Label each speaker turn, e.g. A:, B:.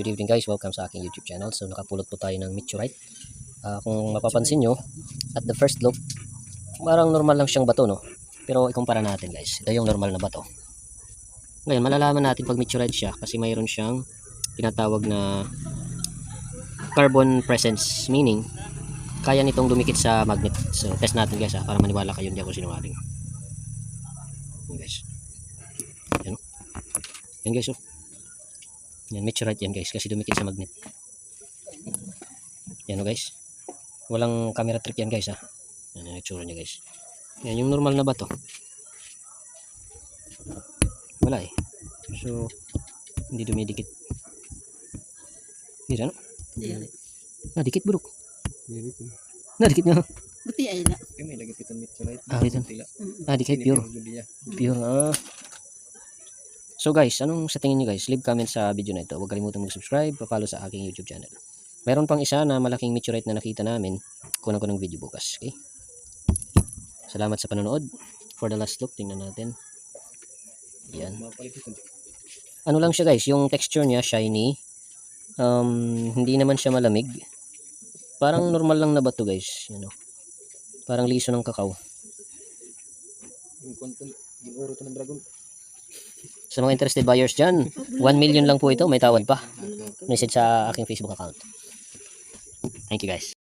A: Good evening guys, welcome sa aking YouTube channel. So nakapulot po tayo ng meteorite. Ah, kung mapapansin nyo, at the first look, parang normal lang siyang bato no. Pero ikumpara natin guys, ito yung normal na bato. Ngayon, malalaman natin pag meteorite siya kasi mayroon siyang tinatawag na carbon presence, meaning kaya nitong dumikit sa magnet. So test natin guys ha, para maniwala kayo hindi ako sinungaling. Yan guys. Yan. oh. Yan guys oh. Yan, meteorite yan guys kasi dumikit sa magnet. Yan o guys. Walang camera trick yan guys ha. Yan yung itsura niya guys. Yan yung normal na bato. Wala eh. So, hindi dumidikit. Hindi ano?
B: Dili.
A: Ah, dikit buruk.
C: Ko.
A: Na.
B: Buti ay na.
C: Kami lagi kita meteorite.
A: Ah.
C: Tila.
A: Ah, dikit. Pure.
C: Pure
A: ah. So guys, anong sa tingin niyo guys? Leave comment sa video na ito. Huwag kalimutan mag-subscribe, pa-follow sa aking YouTube channel. Meron pang isa na malaking meteorite na nakita namin. Kunan ko ng video bukas. Okay? Salamat sa panonood. For the last look, tingnan natin. Yan. Ano lang siya guys, yung texture niya shiny. Um, hindi naman siya malamig. Parang normal lang na bato guys. You know? Parang liso ng kakao.
C: Yung kwanto, yung oro to ng dragon.
A: Sa mga interested buyers dyan, 1 million lang po ito. May tawad pa. Message sa aking Facebook account. Thank you guys.